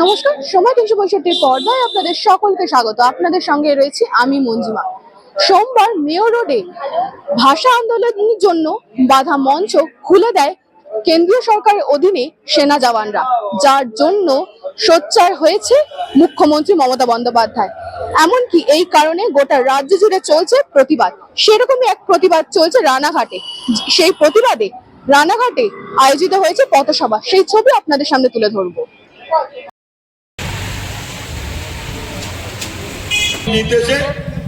নমস্কার, সময় তিনশো পঁয়ষট্টির পর্দায় আপনাদের সকলকে স্বাগত। আপনাদের সঙ্গে রয়েছি আমি মঞ্জিমা। সোমবার মেয়র রোডে ভাষা আন্দোলনের জন্য বাধা মঞ্চ খুলে দেয় কেন্দ্রীয় সরকারের অধীনে সেনা জওয়ানরা, যার জন্য সোচ্চার হয়েছে মুখ্যমন্ত্রী মমতা বন্দ্যোপাধ্যায়। এমনকি এই কারণে গোটা রাজ্য জুড়ে চলছে প্রতিবাদ। সেরকমই এক প্রতিবাদ চলছে রানাঘাটে। সেই প্রতিবাদে রানাঘাটে আয়োজিত হয়েছে পথসভা। সেই ছবি আপনাদের সামনে তুলে ধরবো। নির্দেশে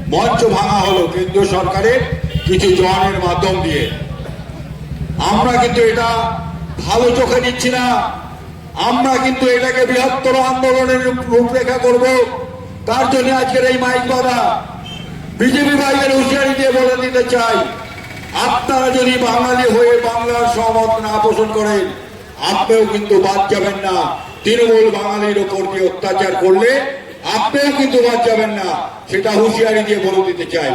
মঞ্চ ভাঙা হলো কেন্দ্রীয় সরকারের কিছু জওয়ানের মাধ্যম দিয়ে। আমরা কিন্তু এটা ভালো চোখে নিচ্ছি না। আমরা কিন্তু এটাকে বৃহত্তর আন্দোলনের রূপ- রূপরেখা করব। তার জন্য আজকের এই মাইক বাধা বিজেপি ভাইয়ের হুঁশিয়ারি দিয়ে বলে দিতে চাই, আপনারা যদি বাঙালি হয়ে বাংলার সহমত না পোষণ করেন, আপনিও কিন্তু বাদ যাবেন না। তৃণমূল বাঙালির ওপর দিয়ে অত্যাচার করলে আপনিও কিন্তু বাদ যাবেন না, সেটা হুঁশিয়ারি দিয়ে বলে দিতে চাই।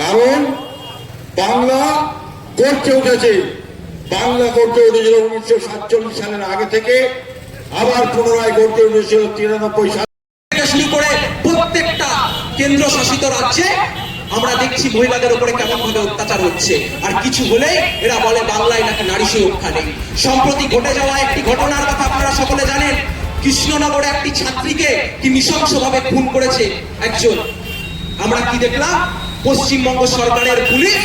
কারণ বাংলা গড়তে উঠেছে। বাংলা গড়তে উঠেছিল উনিশশো সাতচল্লিশ সালের আগে থেকে, আবার পুনরায় গড়তে উঠেছিল তিরানব্বই সাল করে প্রত্যেকটা কেন্দ্র শাসিত রাজ্যে আমরা দেখছি মহিলাদের উপরে কেমন ভাবে অত্যাচার হচ্ছে। আর কিছু হলে এরা বলে, বাংলায় নাকি নারী সুরক্ষা নেই। সম্প্রতি ঘটে যাওয়া একটি ঘটনার কথা আপনারা সকলে জানেন। কৃষ্ণনগরে একটি ছাত্রীকে কি নৃশংসভাবে খুন করেছে একজন। আমরা কি দেখলাম? পশ্চিমবঙ্গ সরকারের পুলিশ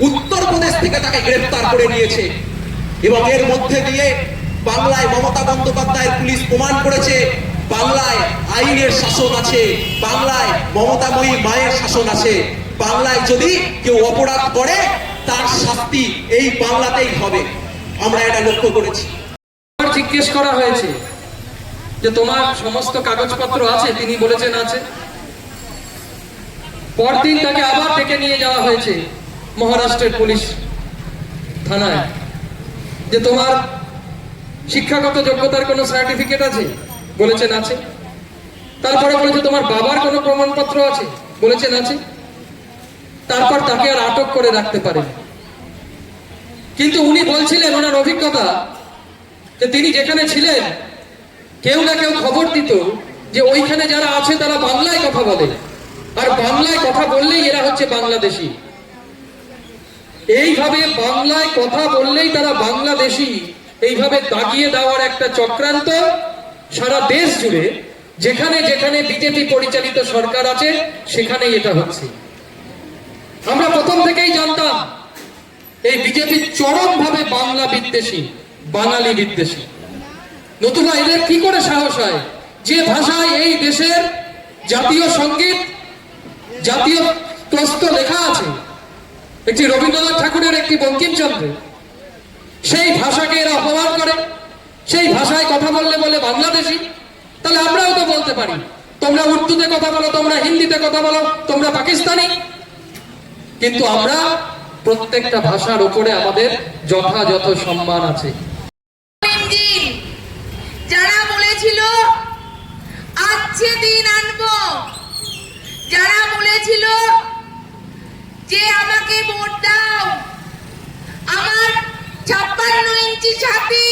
উত্তরপ্রদেশ থেকে তাকে গ্রেফতার করে নিয়েছে। এবং এর মধ্যে দিয়ে বাংলায় মমতা বন্দ্যোপাধ্যায়ের পুলিশ প্রমাণ করেছে বাংলায় আইনের শাসন আছে, বাংলায় মমতাময়ী মায়ের শাসন আছে, বাংলায় যদি কেউ অপরাধ করে, তার শাস্তি এই বাংলাতেই হবে। আমরা এটা লক্ষ্য করেছি। জিজ্ঞেস করা হয়েছে যে তোমার সমস্ত কাগজপত্র আছে, তিনি বলেছেন আছে। পরদিন তাকে আবার ডেকে নিয়ে যাওয়া হয়েছে মহারাষ্ট্রের পুলিশ থানায়। যে তোমার শিক্ষাগত যোগ্যতার কোনো সার্টিফিকেট আছে? বলেছেন আছে। তারপরে বলেছে, তোমার বাবার কোনো প্রমাণপত্র আছে? বলেছেন আছে। তারপর তাকে আর আটক করে রাখতে পারেন। কিন্তু উনি বলছিলেন ওনার অভিজ্ঞতা যে তিনি যেখানে ছিলেন, কেউ না কেউ খবর দিত যে ওইখানে যারা আছে তারা বাংলায় কথা বলে। আর বাংলায় কথা বললেই এরা হচ্ছে বাংলাদেশি। এইভাবে বাংলায় কথা বললেই তারা বাংলাদেশি। এইভাবে দাগিয়ে দেওয়ার একটা চক্রান্ত সারা দেশ জুড়ে যেখানে যেখানে বিজেপি পরিচালিত সরকার আছে, সেখানেই এটা হচ্ছে। আমরা প্রথম থেকেই জানতাম, এই বিজেপি চরম ভাবে বাংলা বিদ্বেষী, বাঙালি বিদ্বেষী। নতুবা এদের কি করে সাহস হয়? যে ভাষায় এই দেশের জাতীয় সংগীত, জাতীয় প্রস্ত লেখা আছে, একটি রবীন্দ্রনাথ ঠাকুরের একটি বঙ্কিমচন্দ্র সেই ভাষাকে এরা অপমান করে। সেই ভাষায় কথা বললে বলে বাংলাদেশি? তাহলে আমরাও তো বলতে পারি। তোমরা উর্দুতে কথা বলো, তোমরা হিন্দিতে কথা বলো, তোমরা পাকিস্তানি। কিন্তু আমরা প্রত্যেকটা ভাষার উপরে আমাদের যথাযথ সম্মান আছে। যারা বলেছিল, আজকে দিন আনব। যারা বলেছিল, যে আমাকে ভোট দাও। আমার ছাপ্পান্ন ইঞ্চি ছাতি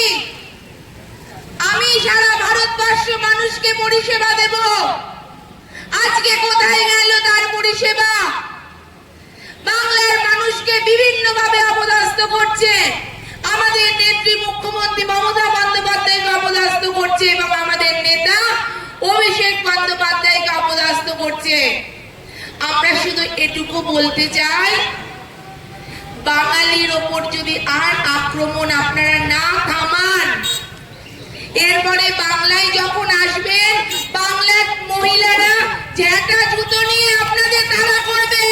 সারা মানুষকে পরিষেবা দেব। আজকে কোথায় গেল তার পরিষেবা? বাংলার মানুষকে বিভিন্ন ভাবে অপদস্থ করছে। আমাদের নেত্রী মুখ্যমন্ত্রী মমতা বন্দ্যোপাধ্যায়কে অপদস্থ করছে এবং আমাদের নেতা অভিষেক বন্দ্যোপাধ্যায়কে অপদস্থ করছে। আমরা শুধু এটুকু বলতে চাই, বাঙালির ওপর যদি আর আক্রমণ আপনারা না থামান এরপরে বাংলায় যখন আসবেন বাংলার মহিলারা জ্যাটা জুতো নিয়ে আপনাদের তাড়া করবে।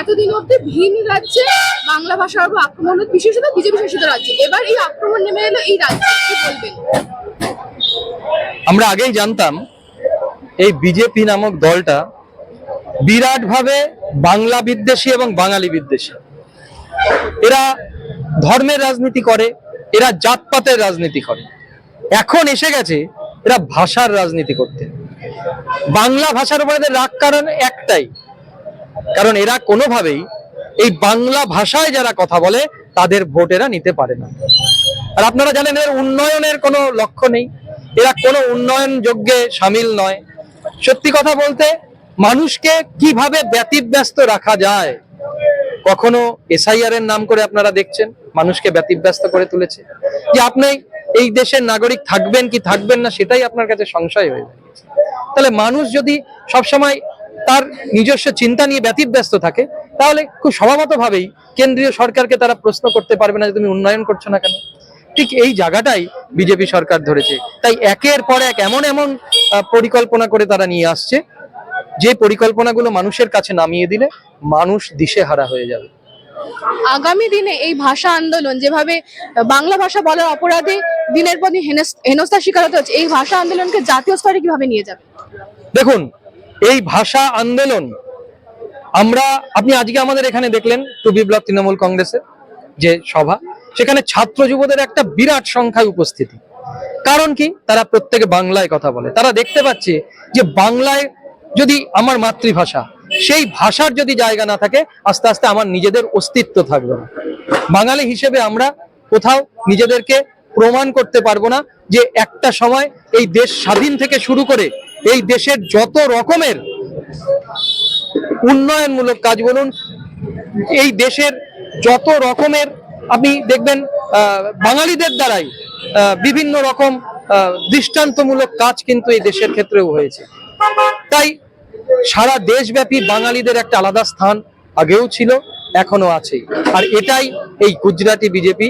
এতদিন অব্দি ভিন রাজ্যে বাংলা ভাষার উপর আক্রমণ বিশেষত বিজেপি শাসিত রাজ্যে। এবার এই আক্রমণ নেমে এলো এই রাজ্যে। কি বলবেন? আমরা আগেই জানতাম এই বিজেপি নামক দলটা বিরাটভাবে বাংলা বিদ্বেষী এবং বাঙালি বিদ্বেষী। এরা ধর্মের রাজনীতি করে এরা জাতপাতের রাজনীতি করে। এখন এসে গেছে এরা ভাষার রাজনীতি করতে। বাংলা ভাষার উপরে রাগ কারণ একটাই। কারণ এরা কোনোভাবেই এই বাংলা ভাষায় যারা কথা বলে, তাদের ভোট এরা নিতে পারে না। আর আপনারা জানেন এর উন্নয়নের কোনো লক্ষ্য নেই। এরা কোনো উন্নয়ন যজ্ঞে সামিল নয়। সত্যি কথা বলতে, মানুষকে কীভাবে ব্যতিব্যস্ত রাখা যায়, কখনো এসআইআর এর নাম করে আপনারা দেখছেন। মানুষকে ব্যতিব্যস্ত করে তুলেছে? যে আপনি এই দেশের নাগরিক থাকবেন কি থাকবেন না, সেটাই আপনার কাছে সংশয় হয়ে যায় তাহলে মানুষ যদি সবসময় তার নিজস্ব চিন্তা নিয়ে ব্যতিব্যস্ত থাকে, তাহলে খুব স্বভাবতভাবেই কেন্দ্রীয় সরকারকে তারা প্রশ্ন করতে পারবে না যে তুমি উন্নয়ন করছ না কেন? ঠিক এই জায়গাটাই বিজেপি সরকার ধরেছে। তাই একের পর এক এমন এমন পরিকল্পনা করে তারা নিয়ে আসছে, যে পরিকল্পনাগুলো মানুষের কাছে নামিয়ে দিলে মানুষ দিশেহারা হয়ে যাবে। আগামী দিনে এই ভাষা আন্দোলন, যেভাবে বাংলা ভাষা বলার অপরাধে দিনের পর দিন হেনস্থা শিকার হতে হচ্ছে, এই ভাষা আন্দোলনকে জাতীয় স্তরে কীভাবে নিয়ে যাবে? দেখুন, এই ভাষা আন্দোলন, আমরা, আপনি আজকে আমাদের এখানে দেখলেন টুবি ব্লক তৃণমূল কংগ্রেসের যে সভা, সেখানে ছাত্র যুবদের একটা বিরাট সংখ্যায় উপস্থিতি। কারণ কি? তারা প্রত্যেকে বাংলায় কথা বলে। তারা দেখতে পাচ্ছে যে বাংলায় যদি আমার মাতৃভাষা সেই ভাষার যদি জায়গা না থাকে, আস্তে আস্তে আমার নিজেদের অস্তিত্ব থাকবে না। বাঙালি হিসেবে আমরা কোথাও নিজেদেরকে প্রমাণ করতে পারব না যে একটা সময় এই দেশ স্বাধীন থেকে শুরু করে এই দেশের যত রকমের উন্নয়নমূলক কাজ বলুন, এই দেশের যত রকমের আপনি দেখবেন বাঙালিদের দ্বারাই বিভিন্ন রকম দৃষ্টান্তমূলক কাজ কিন্তু এই দেশের ক্ষেত্রেও হয়েছে। তাই সারা দেশব্যাপী বাঙালিদের একটা আলাদা স্থান আগেও ছিল এখনও আছে। আর এটাই এই গুজরাটি বিজেপি,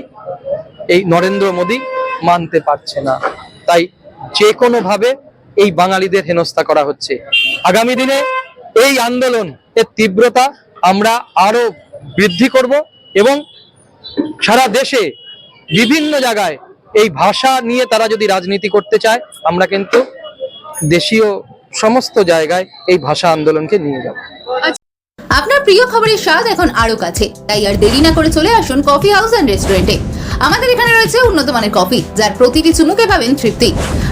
এই নরেন্দ্র মোদী মানতে পারছে না। তাই যে কোনো ভাবে এই বাঙালিদের হেনস্থা করা হচ্ছে। আগামী দিনে এই আন্দোলন, এর তীব্রতা আমরা আরও বৃদ্ধি করব এবং সারা দেশে বিভিন্ন জায়গায় এই ভাষা নিয়ে তারা যদি রাজনীতি করতে চায়, আমরা কিন্তু দেশীয় সমস্ত জায়গায় এই ভাষা আন্দোলনকে নিয়ে যাব। আপনার প্রিয় খাবারের স্বাদ এখন আরও কাছে। তাই আর দেরি না করে চলে আসুন কফি হাউস অ্যান্ড রেস্টুরেন্টে। আমাদের এখানে রয়েছে উন্নত মানের কফি, যার প্রতিটি চুমুকে পাবেন তৃপ্তি।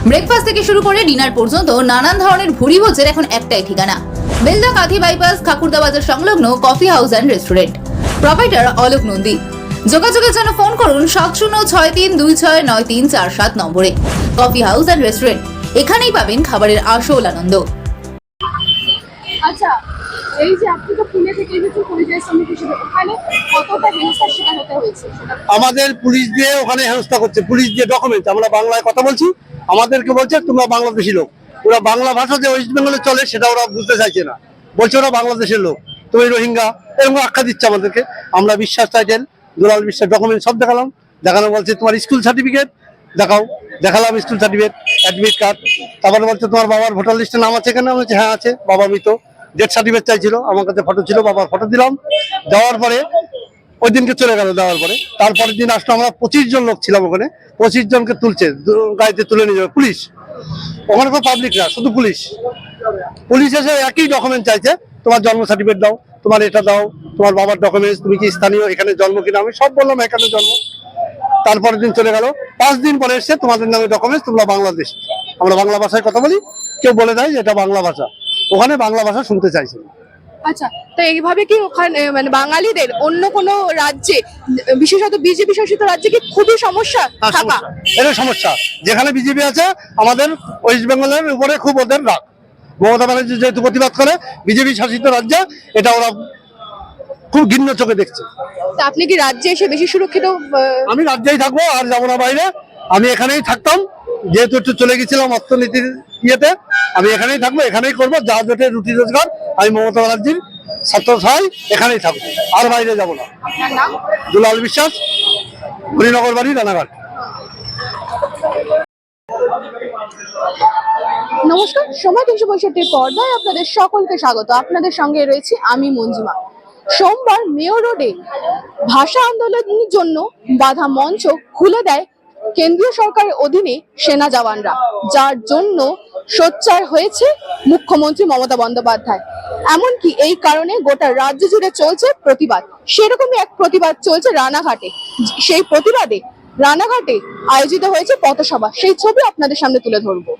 ব্রেকফাস্ট থেকে শুরু করে ডিনার পর্যন্ত নানান ধরনের ভুরি ভোজের এখন একটাই ঠিকানা। বেলদা কাঁথি বাইপাস, খাকুরদা বাজার সংলগ্ন coffee house and restaurant. Provider Alok Nandi. যোগাযোগের জন্য ফোন করুন সাত শূন্য ছয় তিন দুই ছয় নয় তিন চার সাত নম্বরে। Coffee house and restaurant. এখানেই পাবেন খাবারের আসল আনন্দ। আচ্ছা এই যে আপনি তো পুনে থেকে এসেছেন পরিযায়ী শ্রমিক হিসেবে ওখানে কতটা হেনস্থার শিকার হতে হয়েছে? আমাদের পুলিশ দিয়ে ওখানে হেনস্থা করছে। পুলিশ দিয়ে ডকুমেন্ট আমরা বাংলায় কথা বলছি আমাদেরকে বলছে তোমরা বাংলাদেশি লোক। ওরা বাংলা ভাষা যে ওয়েস্ট বেঙ্গলে চলে সেটা ওরা বুঝতে চাইছে না। বলছে ওরা বাংলাদেশের লোক। তুমি রোহিঙ্গা এরকম আখ্যা দিচ্ছে আমাদেরকে। আমরা বিশ্বাস টাইটেল দুলাল বিশ্বাস ডকুমেন্ট সব দেখালাম। দেখানো বলছে তোমার স্কুল সার্টিফিকেট দেখাও, দেখালাম স্কুল সার্টিফিকেট অ্যাডমিট কার্ড তারপরে বলছে, তোমার বাবার ভোটার লিস্টে নাম আছে কেন বলছি হ্যাঁ আছে, বাবা মৃত। ডেথ সার্টিফিকেট চাইছিল, আমার কাছে ফটো ছিল, বাবার ফটো দিলাম। দেওয়ার পরে, ওই দিনকে চলে গেল দেওয়ার পরে। তারপরের দিন আসলো আমরা পঁচিশ জন লোক ছিলাম ওখানে। পঁচিশ জনকে তুলছে, গাড়িতে তুলে নিয়ে যাবে পুলিশ। ওখানে কোনো পাবলিক না, শুধু পুলিশ। পুলিশ এসে একই ডকুমেন্ট চাইছে, তোমার জন্ম সার্টিফিকেট দাও, তোমার এটা দাও, তোমার বাবার ডকুমেন্টস তুমি কি স্থানীয়, এখানে জন্ম কিনা? আমি সব বললাম, এখানে জন্ম। তারপরের দিন চলে গেল। পাঁচ দিন পরে এসছে তোমাদের নামে ডকুমেন্টস তোমরা বাংলাদেশ। আমরা বাংলা ভাষায় কথা বলি কেউ বলে দেয় যে এটা বাংলা ভাষা। ওখানে বাংলা ভাষা শুনতে চাইছে আচ্ছা তো এইভাবে কি ওখানে মানে বাঙালিদের অন্য কোনো রাজ্যে বিশেষত বিজেপি শাসিত রাজ্যে কি খুবই সমস্যা হ্যাঁ, থাকা। এটা সমস্যা। যেখানে বিজেপি আছে আমাদের ওয়েস্ট বেঙ্গলের উপরে খুব ওদের রাগ। মমতা ব্যানার্জি যেহেতু প্রতিবাদ করে বিজেপি শাসিত রাজ্যে এটা ওরা খুব ঘৃণ্য চোখে দেখছে। তা আপনি কি রাজ্যে এসে বেশি সুরক্ষিত আহ, আমি রাজ্যেই থাকব আর যাব না বাইরে। আমি এখানেই থাকতাম যেহেতু একটু চলে গেছিলাম অর্থনীতির ইয়েতে। আমি এখানেই থাকব এখানেই করব যা জোটে রুটি রোজগার। আমি মমতা ব্যানার্জির ছাত্র সহায় এখানেই থাকব আর বাইরে যাব না। আপনার নাম? দুলাল বিশ্বাস হরিনগর বাড়ি রানাঘাট। নমস্কার সময় তিনশো পঁয়ষট্টির পর্দায় আপনাদের সকলকে স্বাগত। আপনাদের সঙ্গে রয়েছি আমি মঞ্জিমা। সোমবার মেয়র রোডে ভাষা আন্দোলনের জন্য বাধা মঞ্চ খুলে দেয় কেন্দ্রীয় সরকারের অধীনে সেনা জওয়ানরা, যার জন্য সোচ্চার হয়েছে মুখ্যমন্ত্রী মমতা বন্দ্যোপাধ্যায়। এমনকি এই কারণে গোটা রাজ্য জুড়ে চলছে প্রতিবাদ। সেরকমই এক প্রতিবাদ চলছে রানাঘাটে। সেই প্রতিবাদে রানাঘাটে আয়োজিত হয়েছে পথসভা। সেই ছবি আপনাদের সামনে তুলে ধরবো।